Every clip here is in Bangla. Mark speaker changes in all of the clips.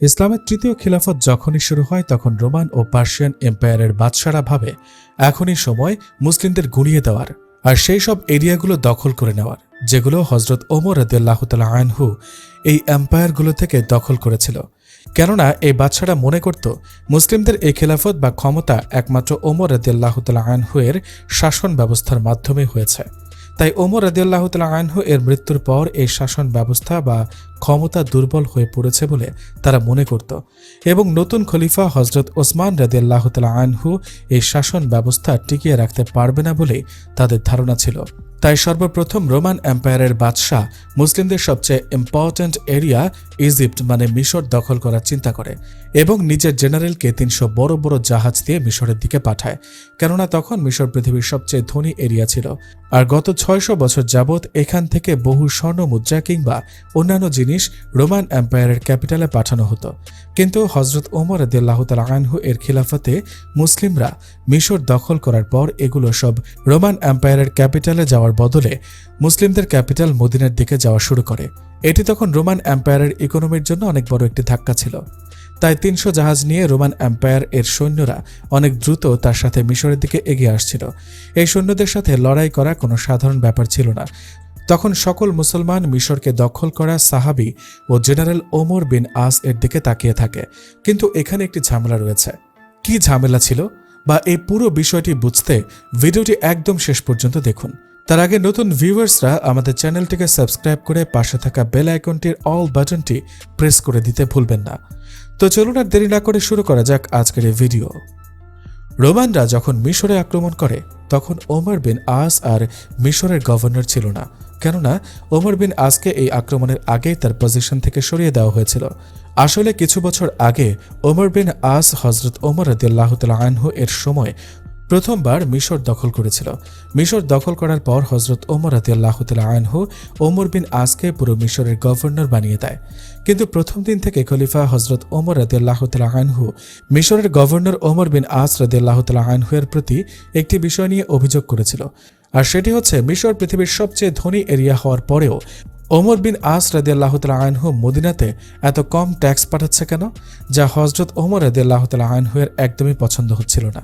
Speaker 1: ইসলামের তৃতীয় খিলাফত যখনই শুরু হয়, তখন রোমান ও পার্সিয়ান এম্পায়ারের বাদশারা ভাবে এখনই সময় মুসলিমদের গুড়িয়ে দেওয়ার আর সেই সব এরিয়াগুলো দখল করে নেওয়ার, যেগুলো হজরত ওমর রদিয়াল্লাহ তালা আনহু এই এম্পায়ারগুলো থেকে দখল করেছিল। কেননা এই বাদশারা মনে করত, মুসলিমদের এই খেলাফত বা ক্ষমতা একমাত্র ওমর রদিয়াল্লাহ তালা আনহু এর শাসন ব্যবস্থার মাধ্যমে হয়েছে। তাই ওমর রদিয়াল্লাহ তালা আনহু এর মৃত্যুর পর এই শাসন ব্যবস্থা বা ক্ষমতা দুর্বল হয়ে পড়েছে বলে তারা মনে করত এবং নতুন খলিফা হজরত ওসমান রদিয়াল্লাহ তালা আনহু এই শাসন ব্যবস্থা টিকিয়ে রাখতে পারবে না বলেই তাদের ধারণা ছিল। তাই সর্বপ্রথম রোমান এম্পায়ারের বাদশাহ মুসলিমদের সবচেয়ে ইম্পর্ট্যান্ট এরিয়া ইজিপ্ট মানে মিশর দখল করার চিন্তা করে এবং নিজের জেনারেলকে তিনশো বড় বড় জাহাজ দিয়ে মিশরের দিকে পাঠায়। কেননা তখন মিশর পৃথিবীর সবচেয়ে ধনী এরিয়া ছিল। আর গত ছয়শো বছর যাবৎ এখান থেকে বহু স্বর্ণ মুদ্রা কিংবা অন্যান্য জিনিস রোমান এম্পায়ারের ক্যাপিটালে পাঠানো হতো। কিন্তু হজরত ওমর আদিল্লাহ তাল আনহু এর খিলাফতে মুসলিমরা মিশর দখল করার পর এগুলো সব রোমান এম্পায়ারের ক্যাপিটালে যাওয়ার বদলে মুসলিমদের ক্যাপিটাল মদিনার দিকে যাওয়া শুরু করে। এটি তখন রোমান এম্পায়ারের ইকোনমির জন্য অনেক বড় একটি ধাক্কা ছিল। তাই তিনশো জাহাজ নিয়ে রোমান এম্পায়ার এর সৈন্যরা অনেক দ্রুত তার সাথে মিশরের দিকে এগিয়ে আসছিল। এই সৈন্যদের সাথে লড়াই করা কোনো সাধারণ ব্যাপার ছিল না। তখন সকল মুসলমান মিশরকে দখল করা সাহাবি ও জেনারেল ওমর বিন আস এর দিকে তাকিয়ে থাকে। কিন্তু এখানে একটি ঝামেলা রয়েছে। কি ঝামেলা ছিল? বা এই পুরো বিষয়টি বুঝতে ভিডিওটি একদম শেষ পর্যন্ত দেখুন। তার আগে নতুন ভিউয়ার্সরা আমাদের চ্যানেলটিকে সাবস্ক্রাইব করে পাশে থাকা বেল আইকনটির অল বাটনটি প্রেস করে দিতে ভুলবেন না। তো চলুন আর দেরি না করে শুরু করা যাক আজকের এই ভিডিও। রোমানরা যখন মিশরে আক্রমণ করে, তখন ওমর বিন আস আর মিশরের গভর্নর ছিল না, কেননা ওমর বিন আসকে এই আক্রমণের আগেই তার পজিশন থেকে সরিয়ে দেওয়া হয়েছিল। আসলে কিছু বছর আগে ওমর বিন আস হজরত ওমর রদিয়াল্লাহ আনহু এর সময় প্রথমবার মিশর দখল করেছিল। মিশর দখল করার পর হজরত ওমর আতিয়াল্লাহ আনহু ওমর বিন আসকে পুরো মিশরের গভর্নর বানিয়ে দেয়। কিন্তু প্রথম দিন থেকে খলিফা হজরত ওমর রাদিয়াল্লাহ আনহু মিশরের গভর্নর ওমর বিন আস রাদিয়াল্লাহ আনহু এর প্রতি একটি বিষয় নিয়ে অভিযোগ করেছিল। আর সেটি হচ্ছে, মিশর পৃথিবীর সবচেয়ে ধনী এরিয়া হওয়ার পরেও ওমর বিন আস রাদিয়াল্লাহ আনহু মদিনাতে এত কম ট্যাক্স পাঠাচ্ছে কেন? যা হজরত ওমর রাদিয়াল্লাহ আনহু এর একদমই পছন্দ হচ্ছিল না।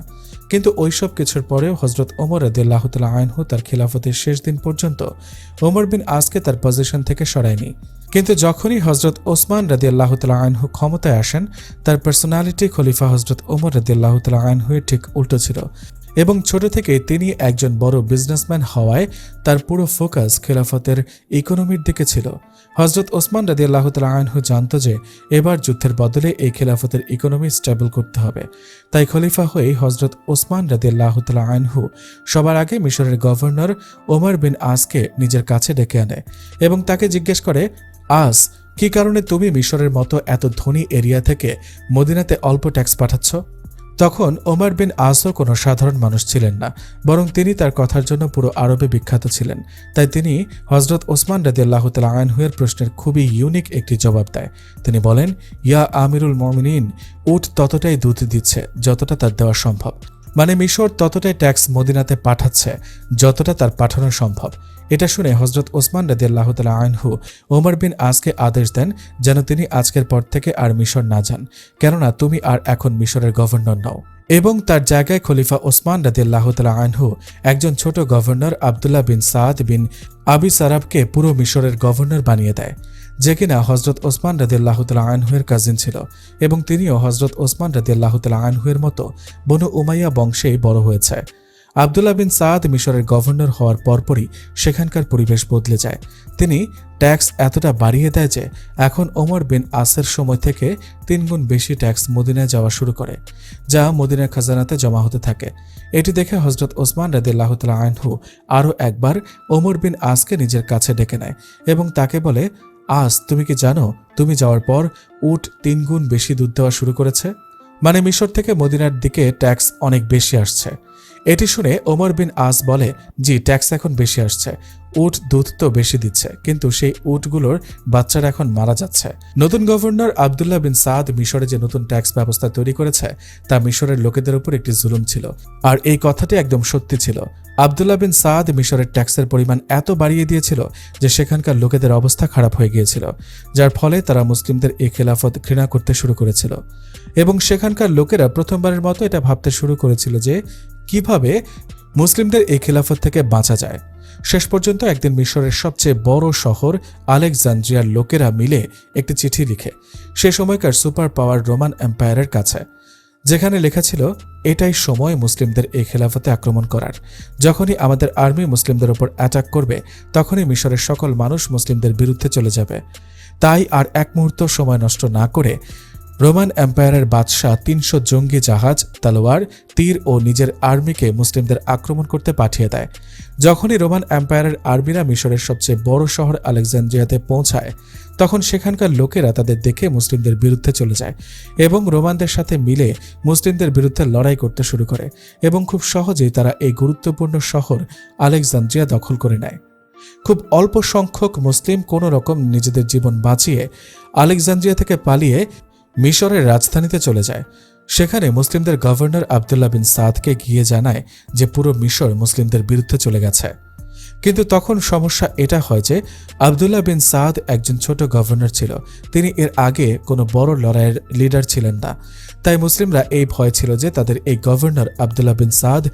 Speaker 1: কিন্তু ওইসব কিছুর পরেও হজরত ওমর রদিয়াল্লাহ আইনহু তার খিলাফতের শেষ দিন পর্যন্ত ওমর বিন আজকে তার পজিশন থেকে সরায়নি। কিন্তু যখনই হজরত ওসমান রদিয়াল্লাহ আইনহু ক্ষমতায় আসেন, তার পার্সোনালিটি খলিফা হজরত ওমর রদিয়াল্লাহ আনহু এর ঠিক উল্টো ছিল। এবং ছোট থেকে তিনি একজন বড় বিজনেসম্যান হওয়ায় তার পুরো ফোকাস খেলাফতের ইকোনমির দিকে ছিল। হজরত ওসমান রাদি আল্লাহ আনহু জানত যে এবার যুদ্ধের বদলে এই খেলাফতের ইকোনমি স্টেবল করতে হবে। তাই খলিফা হয়ে হজরত ওসমান রাদি আল্লাহ আনহু সবার আগে মিশরের গভর্নর ওমর বিন আসকে নিজের কাছে ডেকে আনে এবং তাকে জিজ্ঞেস করে, আস, কি কারণে তুমি মিশরের মতো এত ধনী এরিয়া থেকে মদিনাতে অল্প ট্যাক্স পাঠাচ্ছ? তখন ওমর বিন আসও কোনো সাধারণ মানুষ ছিলেন না, বরং তিনি তার কথার জন্য পুরো আরবে বিখ্যাত ছিলেন। তাই তিনি হজরত ওসমান রাজিয়াল্লাহ তাল আয়নহুয়ের প্রশ্নের খুবই ইউনিক একটি জবাব দেয়। তিনি বলেন, ইয়া আমিরুল মমিন উট ততটাই দুধ দিচ্ছে যতটা তার দেওয়া সম্ভব। মানে মিশর ততটাই ট্যাক্স মদিনাতে পাঠাচ্ছে, যতটা তার পাঠানো সম্ভব। এটা শুনে হজরত ওসমান রাদিয়াল্লাহ তালা আনহু ওমর বিন আজকে আদেশ দেন যেন তিনি আজকের পর থেকে আর মিশর না যান, কেননা তুমি আর এখন মিশরের গভর্নর নও। এবং তার জায়গায় খলিফা ওসমান রাদিয়াল্লাহ তালা আনহু একজন ছোট গভর্নর আবদুল্লাহ বিন সাদ বিন আবি সারাবকে পুরো মিশরের গভর্নর বানিয়ে দেয়। যে কিনা হজরত ওসমান রাদিয়াল্লাহ তালা আনহুয়ের কাজিন ছিল এবং তিনিও হজরত ওসমান রাদিয়াল্লাহ তালা আনহুয়ের মতো বনু উমাইয়া বংশেই বড় হয়েছে। আবদুল্লাহ বিন সাদ মিশরের গভর্নর হওয়ার পরপরই সেখানকার পরিবেশ বদলে যায়। তিনি ট্যাক্স এতটা বাড়িয়ে দেয় যে এখন ওমর বিন আসের সময় থেকে তিনগুণ বেশি ট্যাক্স মদিনায় যাওয়া শুরু করে, যা মদিনার খাজানাতে জমা হতে থাকে। এটি দেখে হজরত ওসমান রাদিল্লাহ তালা আনহু আরও একবার ওমর বিন আসকে নিজের কাছে ডেকে নেয় এবং তাকে বলে আস তুমি কি জানো, তুমি যাওয়ার পর উট তিনগুণ বেশি দুধ দেওয়া শুরু করেছে? মানে মিশর থেকে মদিনার দিকে ট্যাক্স অনেক বেশি আসছে। এটি শুনে ওমর বিন আজ বলে, জি, ট্যাক্স এখন বেশি আসছে। উট দুধ তো বেশি দিচ্ছে, কিন্তু সেই উটগুলোর বাচ্চারা এখন মারা যাচ্ছে। নতুন গভর্নর আবদুল্লাহ বিন সাদ মিশরে যে নতুন ট্যাক্স ব্যবস্থা তৈরি করেছে, তা মিশরের লোকেদের উপর একটি জুলুম ছিল। আর এই কথাটি একদম সত্যি ছিল। আবদুল্লাহ বিন সাদ মিশরের ট্যাক্সের পরিমাণ এত বাড়িয়ে দিয়েছিল যে সেখানকার লোকেদের অবস্থা খারাপ হয়ে গিয়েছিল, যার ফলে তারা মুসলিমদের এই খেলাফত ঘৃণা করতে শুরু করেছিল। এবং সেখানকার লোকেরা প্রথমবারের মতো এটা ভাবতে শুরু করেছিল যে কীভাবে মুসলিমদের এই খেলাফত থেকে বাঁচা যায়। শেষ পর্যন্ত একদিন মিশরের সবচেয়ে বড় শহর আলেকজান্দ্রিয়ার লোকেরা মিলে একটি চিঠি লিখে সে সময়কার সুপার পাওয়ার রোমান এম্পায়ারের কাছে, যেখানে লেখা ছিল, এটাই সময় মুসলিমদের এই খেলাফতে আক্রমণ করার। যখনই আমাদের আর্মি মুসলিমদের ওপর অ্যাটাক করবে, তখনই মিশরের সকল মানুষ মুসলিমদের বিরুদ্ধে চলে যাবে। তাই আর এক মুহূর্ত সময় নষ্ট না করে রোমান এম্পায়ারের বাদশাহ তিনশো জঙ্গি জাহাজ, তালোয়ার, তীর ও নিজের আর্মিকে মুসলিমদের আক্রমণ করতে পাঠিয়ে দেয়। যখনই রোমান এম্পায়ারের আর্মিরা মিশরের সবচেয়ে বড় শহর আলেকজান্দ্রিয়াতে পৌঁছায়, তখন সেখানকার লোকেরা তাদের দেখে মুসলিমদের বিরুদ্ধে চলে যায় এবং রোমানদের সাথে মিলে মুসলিমদের বিরুদ্ধে লড়াই করতে শুরু করে এবং খুব সহজেই তারা এই গুরুত্বপূর্ণ শহর আলেকজান্দ্রিয়া দখল করে নেয়। খুব অল্প সংখ্যক মুসলিম কোনো রকম নিজেদের জীবন বাঁচিয়ে আলেকজান্দ্রিয়া থেকে পালিয়ে মিশরের রাজধানীতে চলে যায়। সেখানে মুসলিমদের গভর্নর আবদুল্লাহ বিন সাদকে গিয়ে জানায় যে পুরো মিশর মুসলিমদের বিরুদ্ধে চলে গেছে। কিন্তু তখন সমস্যা এটা হয় যে আবদুল্লাহ বিন সাদ একজন ছোট গভর্নর ছিল। তিনি এর আগে কোনো বড় লড়াইয়ের লিডার ছিলেন না। তাই মুসলিমরা এই ভয় ছিল যে তাদের এই গভর্নর আবদুল্লাহ বিন সাদ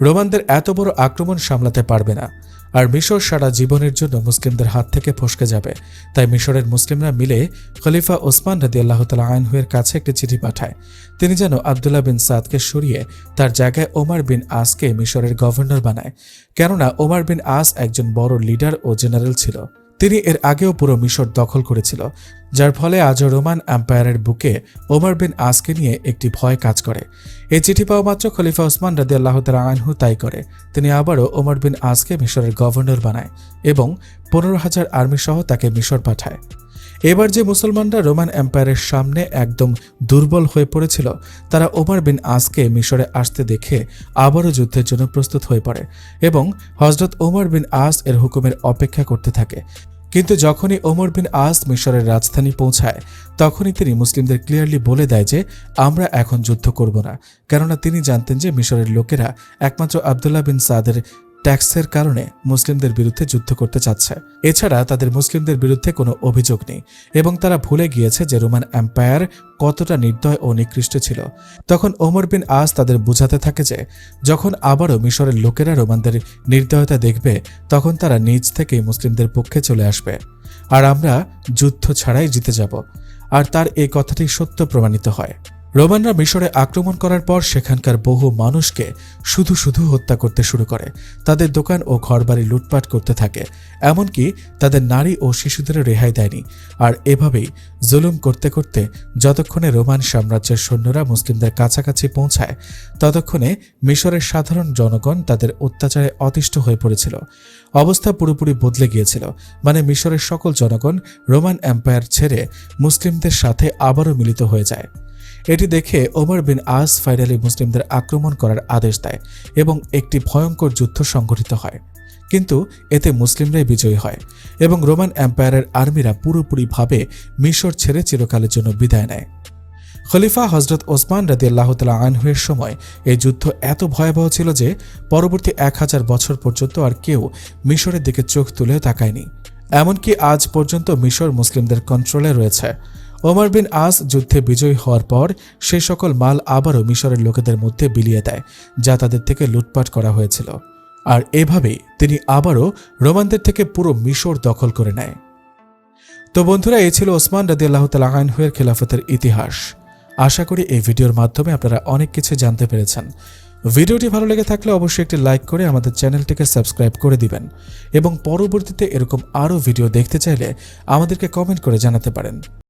Speaker 1: রোমানদের এত বড় আক্রমণ সামলাতে পারবে না। আর মিশর সারা জীবনের জন্য মুসলিমদের হাত থেকে ফসকে যাবে। তাই মিশরের মুসলিমরা মিলে খলিফা ওসমান রাদি আল্লাহ তালা আইনহুয়ের কাছে একটি চিঠি পাঠায়। তিনি যেন আবদুল্লাহ বিন সাদকে সরিয়ে তার জায়গায় ওমার বিন আসকে মিশরের গভর্নর বানায়। কেননা ওমার বিন আস একজন বড় লিডার ও জেনারেল ছিল। তিনি এর আগেও পুরো মিশর দখল করেছিল, যার ফলে আজও রোমান এম্পায়ারের বুকে ওমর বিন আসকে নিয়ে একটি ভয় কাজ করে। এই চিঠি পাওয়া মাত্র খলিফা ওসমান রাদি আল্লাহ আনহু তাই করে। তিনি আবারও ওমর বিন আসকে মিশরের গভর্নর বানায় এবং পনেরো হাজার আর্মি সহ তাকে মিশর পাঠায়। এবার যে মুসলমানরা রোমান এম্পায়ারের সামনে একদম দুর্বল হয়ে পড়েছিল, তারা ওমর বিন আসকে মিশরে আসতে দেখে আবারও যুদ্ধের জন্য প্রস্তুত হয়ে পড়ে এবং হজরত ওমর বিন আস এর হুকুমের অপেক্ষা করতে থাকে। কিন্তু যখনই ওমর বিন আস মিশরের রাজধানী পৌঁছায়, তখনই তিনি মুসলিমদের ক্লিয়ারলি বলে দেয় যে, আমরা এখন যুদ্ধ করব না। কেননা তিনি জানতেন যে মিশরের লোকেরা একমাত্র আবদুল্লাহ বিন সাদের ট্যাক্সের কারণে মুসলিমদের বিরুদ্ধে যুদ্ধ করতে চাচ্ছে। এছাড়া তাদের মুসলিমদের বিরুদ্ধে কোনো অভিযোগ নেই এবং তারা ভুলে গিয়েছে যে রোমান এম্পায়ার কতটা নির্দয় ও নিকৃষ্ট ছিল। তখন ওমর বিন আস তাদের বুঝাতে থাকে যে, যখন আবারও মিশরের লোকেরা রোমানদের নির্দয়তা দেখবে, তখন তারা নিজ থেকেই মুসলিমদের পক্ষে চলে আসবে। আর আমরা যুদ্ধ ছাড়াই জিতে যাব। আর তার এই কথাটি সত্য প্রমাণিত হয়। রোমানরা মিশরে আক্রমণ করার পর সেখানকার বহু মানুষকে শুধু শুধু হত্যা করতে শুরু করে। তাদের দোকান ও ঘরবাড়ি লুটপাট করতে থাকে, এমনকি তাদের নারী ও শিশুদের রেহাই দেয়নি। আর এভাবেই জুলুম করতে করতে যতক্ষণে রোমান সাম্রাজ্যের সৈন্যরা মুসলিমদের কাছাকাছি পৌঁছায়, ততক্ষণে মিশরের সাধারণ জনগণ তাদের অত্যাচারে অতিষ্ঠ হয়ে পড়েছিল। অবস্থা পুরোপুরি বদলে গিয়েছিল মানে মিশরের সকল জনগণ রোমান এম্পায়ার ছেড়ে মুসলিমদের সাথে আবারও মিলিত হয়ে যায়। এটি দেখে ওমর বিন আস ফাইনালি মুসলিমদের আক্রমণ করার আদেশ দেয় এবং একটি ভয়ঙ্কর যুদ্ধ সংঘটিত হয়। কিন্তু এতে মুসলিমরাই বিজয়ী হয় এবং রোমান এম্পায়ারের আর্মিরা পুরোপুরিভাবে মিশর ছেড়ে চিরকালের জন্য বিদায় নেয়। খলিফা হজরত ওসমান রাদি আল্লাহতালা আনহুয়ের সময় এই যুদ্ধ এত ভয়াবহ ছিল যে পরবর্তী এক হাজার বছর পর্যন্ত আর কেউ মিশরের দিকে চোখ তুলে তাকায়নি। এমনকি আজ পর্যন্ত মিশর মুসলিমদের কন্ট্রোলে রয়েছে। ওমর বিন আস যুদ্ধে বিজয়ী হওয়ার পর সে সকল মাল আবারও মিশরের লোকেদের মধ্যে বিলিয়ে দেয়, যা তাদের থেকে লুটপাট করা হয়েছিল। আর এভাবেই তিনি আবারও রোমানদের থেকে পুরো মিশর দখল করে নেয়। তো বন্ধুরা, এ ছিল ওসমান রাদি আল্লাহ তালাহুয়ের খেলাফতের ইতিহাস। আশা করি এই ভিডিওর মাধ্যমে আপনারা অনেক কিছু জানতে পেরেছেন। ভিডিওটি ভালো লেগে থাকলে অবশ্যই একটি লাইক করে আমাদের চ্যানেলটিকে সাবস্ক্রাইব করে দিবেন এবং পরবর্তীতে এরকম আরও ভিডিও দেখতে চাইলে আমাদেরকে কমেন্ট করে জানাতে পারেন।